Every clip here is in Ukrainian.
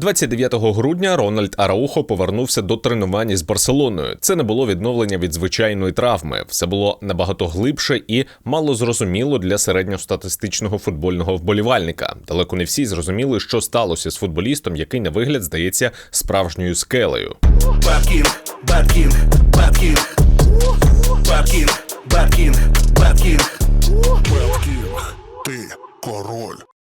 29 грудня Рональд Араухо повернувся до тренувань з Барселоною. Це не було відновлення від звичайної травми. Все було набагато глибше і мало зрозуміло для середньостатистичного футбольного вболівальника. Далеко не всі зрозуміли, що сталося з футболістом, який на вигляд здається справжньою скелею. Bad King, Bad King,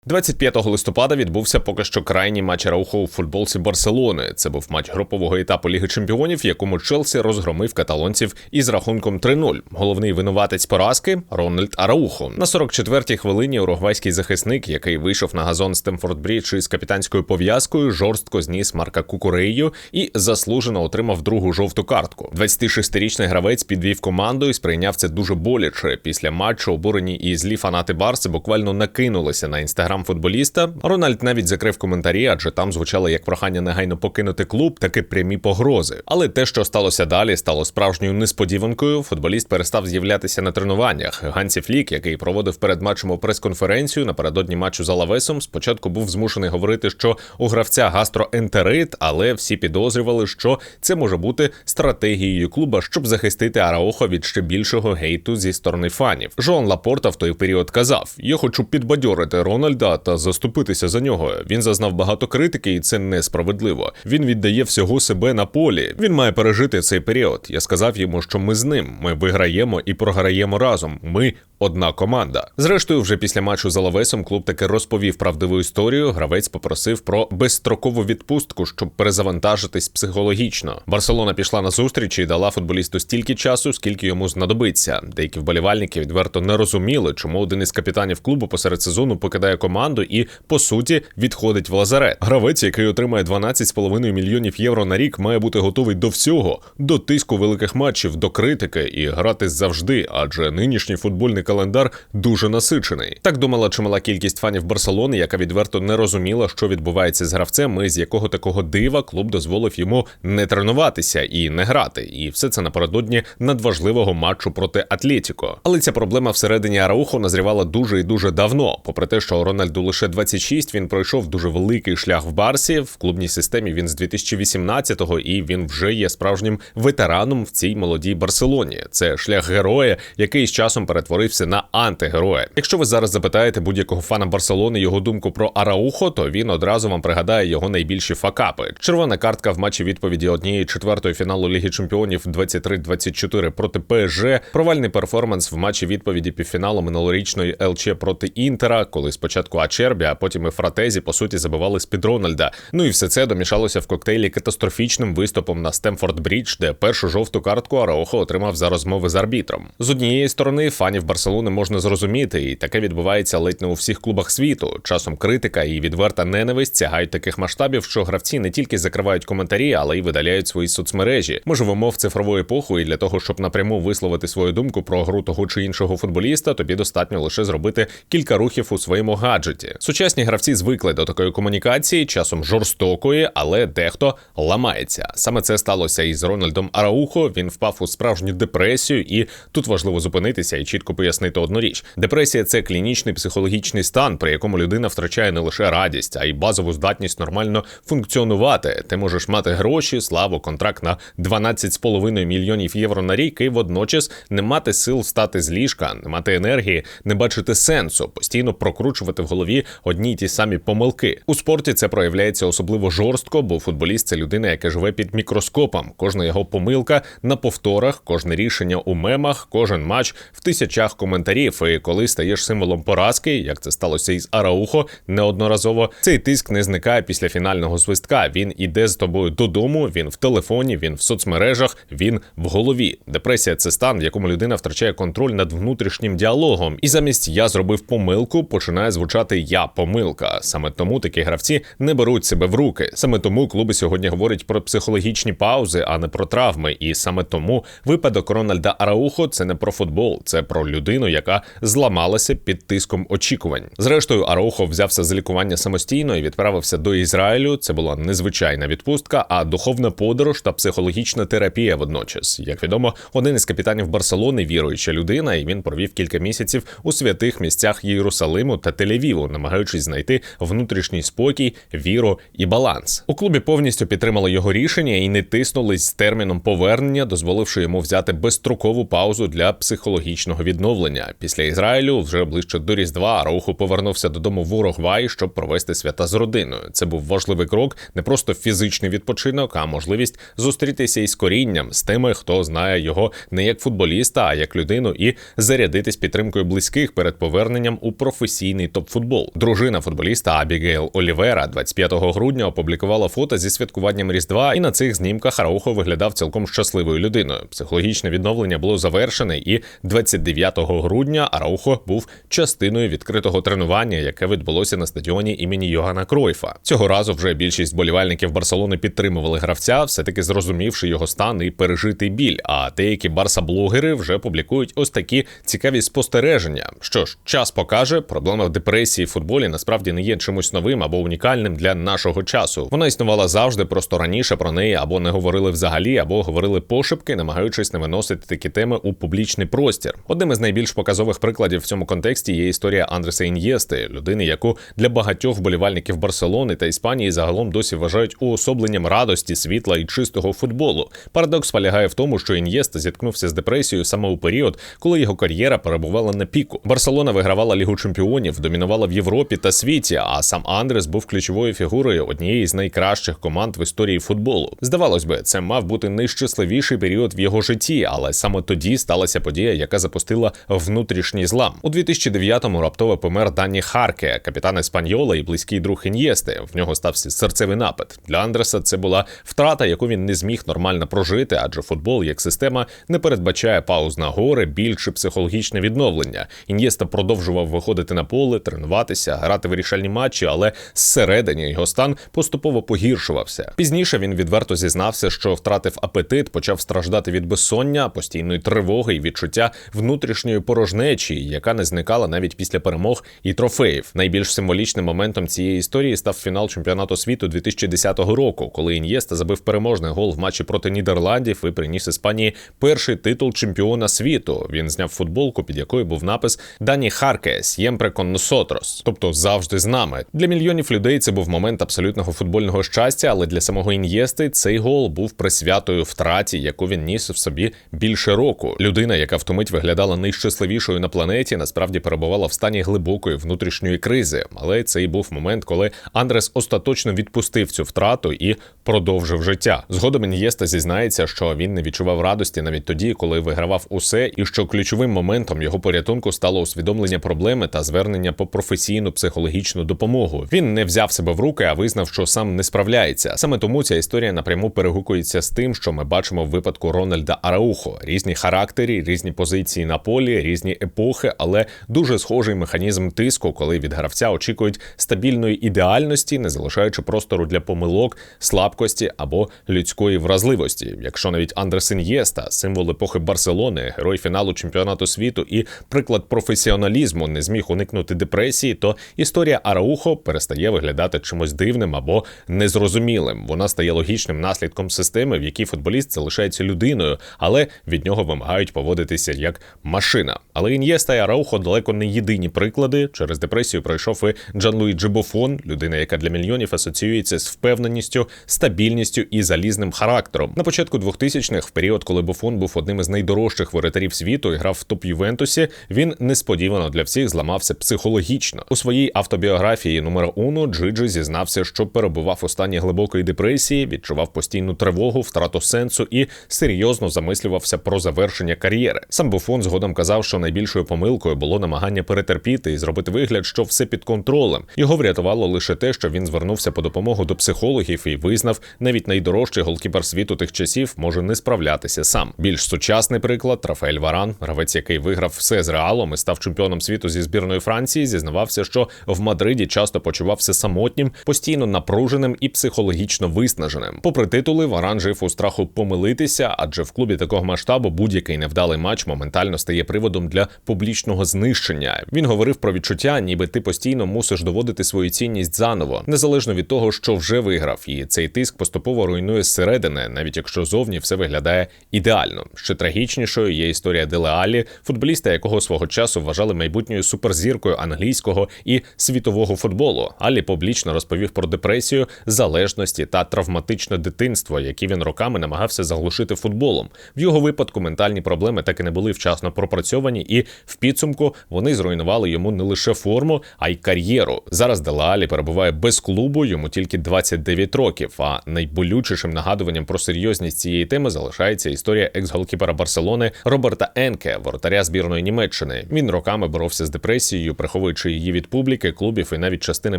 25 листопада відбувся поки що крайній матч Раухо у футболці Барселони. Це був матч групового етапу Ліги Чемпіонів, якому Челсі розгромив каталонців із рахунком 3-0. Головний винуватець поразки Рональд Араухо. На 44-й хвилині уругвайський захисник, який вийшов на газон Стемфорд Брідж із капітанською пов'язкою, жорстко зніс Марка Кукурейю і заслужено отримав другу жовту картку. 26-річний гравець підвів команду і сприйняв це дуже боляче. Після матчу обурені і злі фанати Барси буквально накинулися на інстаграм футболіста. Рональд навіть закрив коментарі, адже там звучало як прохання негайно покинути клуб, так і прямі погрози. Але те, що сталося далі, стало справжньою несподіванкою. Футболіст перестав з'являтися на тренуваннях. Гансі Флік, який проводив перед матчем прес-конференцію напередодні матчу з Алавесом, спочатку був змушений говорити, що у гравця гастроентерит, але всі підозрювали, що це може бути стратегією клуба, щоб захистити Араохо від ще більшого гейту зі сторони фанів. Жоан Лапорта в той період казав: Я хочу підбадьорити Рональда та заступитися за нього. Він зазнав багато критики, і це несправедливо. Він віддає всього себе на полі. Він має пережити цей період. Я сказав йому, що ми з ним. Ми виграємо і програємо разом. Ми одна команда. Зрештою, вже після матчу з Алавесом клуб таки розповів правдиву історію. Гравець попросив про безстрокову відпустку, щоб перезавантажитись психологічно. Барселона пішла на зустріч і дала футболісту стільки часу, скільки йому знадобиться. Деякі вболівальники відверто не розуміли, чому один із капітанів клубу посеред сезону покидає команду і по суті відходить в лазарет. Гравець, який отримає 12,5 мільйонів євро на рік, має бути готовий до всього, до тиску великих матчів, до критики і грати завжди, адже нинішній футбольний календар дуже насичений. Так думала чимала кількість фанів Барселони, яка відверто не розуміла, що відбувається з гравцем, і з якого такого дива клуб дозволив йому не тренуватися і не грати. І все це напередодні надважливого матчу проти Атлетіко. Але ця проблема всередині Араухо назрівала дуже і дуже давно. Попри те, що Рональду лише 26, він пройшов дуже великий шлях в Барсі. В клубній системі він з 2018-го, і він вже є справжнім ветераном в цій молодій Барселоні. Це шлях героя, який з часом перетворився на антигероя. Якщо ви зараз запитаєте будь-якого фана Барселони його думку про Араухо, то він одразу вам пригадає його найбільші факапи. Червона картка в матчі відповіді однієї четвертої фіналу Ліги Чемпіонів 23-24 проти ПСЖ, провальний перформанс в матчі відповіді півфіналу минулорічної ЛЧ проти Інтера, коли спочатку Ачербі, а потім і Фратезі по суті забивали з під Рональда. Ну і все це домішалося в коктейлі катастрофічним виступом на Стемфорд Брідж, де першу жовту картку Араохо отримав за розмови з арбітром. З однієї сторони, фанів Барселони можна зрозуміти, і таке відбувається ледь не у всіх клубах світу. Часом критика і відверта ненависть сягають таких масштабів, що гравці не тільки закривають коментарі, але й видаляють свої соцмережі. Ми живемо в цифрову епоху, і для того, щоб напряму висловити свою думку про гру того чи іншого футболіста, тобі достатньо лише зробити кілька рухів у своєму гаджеті. Сучасні гравці звикли до такої комунікації, часом жорстокої, але дехто ламається. Саме це сталося із Рональдом Араухо. Він впав у справжню депресію, і тут важливо зупинитися і чітко пояснити одну річ: депресія це клінічний психологічний стан, при якому людина втрачає не лише радість, а й базову здатність нормально функціонувати. Ти можеш мати гроші, славу, контракт на 12,5 мільйонів євро на рік, і водночас не мати сил встати з ліжка, не мати енергії, не бачити сенсу, постійно прокручувати в голові одні й ті самі помилки. У спорті це проявляється особливо жорстко, бо футболіст це людина, яка живе під мікроскопом. Кожна його помилка на повторах, кожне рішення у мемах, кожен матч в тисячах коментарів. І коли стаєш символом поразки, як це сталося із Араухо неодноразово, цей тиск не зникає після фінального свистка. Він іде з тобою додому. Він в телефоні, він в соцмережах, він в голові. Депресія це стан, в якому людина втрачає контроль над внутрішнім діалогом. І замість я зробив помилку, починає звучати я помилка. Саме тому такі гравці не беруть себе в руки. Саме тому клуби сьогодні говорять про психологічні паузи, а не про травми. І саме тому випадок Рональда Араухо це не про футбол, це про людину, яка зламалася під тиском очікувань. Зрештою, Араухо взявся за лікування самостійно і відправився до Ізраїлю. Це була незвичайна відпустка, а духовна подорож та психологічна терапія водночас. Як відомо, один із капітанів Барселони віруюча людина, і він провів кілька місяців у святих місцях Єрусалиму та Тель-Авіву. Тель-Авіву, намагаючись знайти внутрішній спокій, віру і баланс. У клубі повністю підтримали його рішення і не тиснулись з терміном повернення, дозволивши йому взяти безстрокову паузу для психологічного відновлення. Після Ізраїлю вже ближче до Різдва Араухо повернувся додому в Уругвай, щоб провести свята з родиною. Це був важливий крок, не просто фізичний відпочинок, а можливість зустрітися із корінням з тими, хто знає його не як футболіста, а як людину, і зарядитись підтримкою близьких перед поверненням у професійний топ-футбол. Дружина футболіста Абігейл Олівера 25 грудня опублікувала фото зі святкуванням Різдва, і на цих знімках Араухо виглядав цілком щасливою людиною. Психологічне відновлення було завершене, і 29 грудня Араухо був частиною відкритого тренування, яке відбулося на стадіоні імені Йогана Кройфа. Цього разу вже більшість болівальників Барселони підтримували гравця, все таки зрозумівши його стан і пережитий біль. А деякі барса-блогери вже публікують ось такі цікаві спостереження. Що ж, час покаже, проблема в депресії в футболі насправді не є чимось новим або унікальним для нашого часу. Вона існувала завжди, просто раніше про неї або не говорили взагалі, або говорили пошепки, намагаючись не виносити такі теми у публічний простір. Одним із найбільш показових прикладів в цьому контексті є історія Андреса Ін'єсти, людини, яку для багатьох вболівальників Барселони та Іспанії загалом досі вважають уособленням радості, світла і чистого футболу. Парадокс полягає в тому, що Ін'єста зіткнувся з депресією саме у період, коли його кар'єра перебувала на піку. Барселона вигравала Лігу чемпіонів, домінувала в Європі та світі. А сам Андрес був ключовою фігурою однієї з найкращих команд в історії футболу. Здавалось би, це мав бути найщасливіший період в його житті, але саме тоді сталася подія, яка запустила внутрішній злам. У 2009-му раптово помер Дані Харке, капітан Еспаньола і близький друг Ін'єсти. В нього стався серцевий напад. Для Андреса це була втрата, яку він не зміг нормально прожити, адже футбол як система не передбачає пауз на гори, біль чи психологічне відновлення. Ін'єста продовжував виходити на поле, тренуватися, грати вирішальні матчі, але зсередині його стан поступово погіршувався. Пізніше він відверто зізнався, що втратив апетит, почав страждати від безсоння, постійної тривоги і відчуття внутрішньої порожнечі, яка не зникала навіть після перемог і трофеїв. Найбільш символічним моментом цієї історії став фінал чемпіонату світу 2010 року, коли Ін'єста забив переможний гол в матчі проти Нідерландів і приніс Іспанії перший титул чемпіона світу. Він зняв футболку, під якою був напис Дані Харке С'ємпре кон носотрос, тобто завжди з нами. Для мільйонів людей це був момент абсолютного футбольного щастя, але для самого Ін'єсти цей гол був присвятою втраті, яку він ніс в собі більше року. Людина, яка втомить виглядала найщасливішою на планеті, насправді перебувала в стані глибокої внутрішньої кризи. Але це і був момент, коли Андрес остаточно відпустив цю втрату і продовжив життя. Згодом Ін'єста зізнається, що він не відчував радості навіть тоді, коли вигравав усе, і що ключовим моментом його порятунку стало усвідомлення проблеми та звернення по професійну психологічну допомогу. Він не взяв себе в руки, а визнав, що сам не справляється. Саме тому ця історія напряму перегукується з тим, що ми бачимо в випадку Рональда Араухо: різні характери, різні позиції на полі, різні епохи, але дуже схожий механізм тиску, коли від гравця очікують стабільної ідеальності, не залишаючи простору для помилок, слабкості або людської вразливості. Якщо навіть Андрес Ін'єста, символ епохи Барселони, герой фіналу чемпіонату світу і приклад професіоналізму не зміг уникнути депресії, то історія Араухо перестає виглядати чимось дивним або незрозумілим. Вона стає логічним наслідком системи, в якій футболіст залишається людиною, але від нього вимагають поводитися як машина. Але Ін'єста і Араухо далеко не єдині приклади. Через депресію пройшов і Джан-Луї Джибофон, людина, яка для мільйонів асоціюється з впевненістю, стабільністю і залізним характером. На початку 2000-х, в період, коли Буфон був одним із найдорожчих воротарів світу і грав в топ Ювентусі, він несподівано для всіх зламався психологічно. У своїй автобіографії номер уно Джиджи зізнався, що перебував у стані глибокої депресії, відчував постійну тривогу, втрату сенсу і серйозно замислювався про завершення кар'єри. Сам Буфон згодом казав, що найбільшою помилкою було намагання перетерпіти і зробити вигляд, що все під контролем. Його врятувало лише те, що він звернувся по допомогу до психологів і визнав, навіть найдорожчий голкіпер світу тих часів може не справлятися сам. Більш сучасний приклад Рафаель Варан, гравець, який виграв все з реалом і став чемпіоном світу зі збірної Франції, зізнавався, що в Мадриді часто почувався самотнім, постійно напруженим і психологічно виснаженим. Попри титули, Варан жив у страху помилитися, адже в клубі такого масштабу будь-який невдалий матч моментально стає приводом для публічного знищення. Він говорив про відчуття, ніби ти постійно мусиш доводити свою цінність заново, незалежно від того, що вже виграв, і цей тиск поступово руйнує зсередини, навіть якщо зовні все виглядає ідеально. Ще трагічнішою є історія Деле Алі, футболіста, якого свого часу вважали майбутньою суперзіркою англійської європейського і світового футболу. Алі публічно розповів про депресію, залежності та травматичне дитинство, які він роками намагався заглушити футболом. В його випадку ментальні проблеми так і не були вчасно пропрацьовані, і в підсумку вони зруйнували йому не лише форму, а й кар'єру. Зараз Делаалі перебуває без клубу, йому тільки 29 років. А найболючішим нагадуванням про серйозність цієї теми залишається історія екс-голкіпера Барселони Роберта Енке, воротаря збірної Німеччини. Він роками боровся з депресією, приховуючи її від публіки, клубів і навіть частини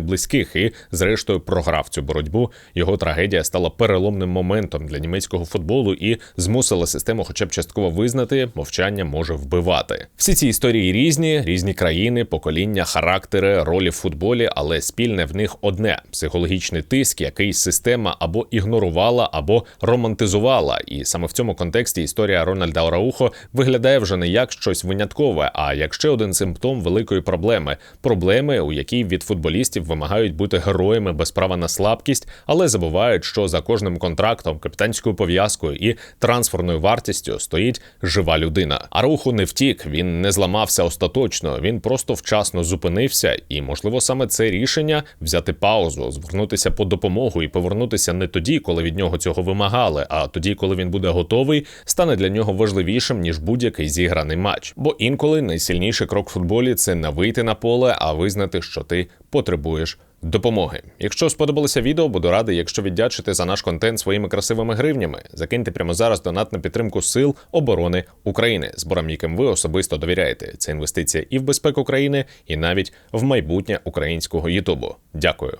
близьких, і зрештою програв цю боротьбу. Його трагедія стала переломним моментом для німецького футболу і змусила систему, хоча б частково визнати, мовчання може вбивати. Всі ці історії різні, різні країни, покоління, характери, ролі в футболі, але спільне в них одне психологічний тиск, який система або ігнорувала, або романтизувала. І саме в цьому контексті історія Рональда Араухо виглядає вже не як щось виняткове, а як ще один симптом великої проблеми проблеми, у якій від футболістів вимагають бути героями без права на слабкість, але забувають, що за кожним контрактом, капітанською пов'язкою і трансферною вартістю стоїть жива людина. Араухо не втік, він не зламався остаточно. Він просто вчасно зупинився, і можливо саме це рішення взяти паузу, звернутися по допомогу і повернутися не тоді, коли від нього цього вимагали, а тоді, коли він буде готовий, стане для нього важливішим ніж будь-який зіграний матч. Бо інколи найсильніший крок в футболі це не вийти на поле, а визнати, що ти потребуєш. Допомоги. Якщо сподобалося відео, буду радий, якщо віддячите за наш контент своїми красивими гривнями. Закиньте прямо зараз донат на підтримку сил оборони України, зборам яким ви особисто довіряєте. Це інвестиція і в безпеку країни, і навіть в майбутнє українського Ютубу. Дякую.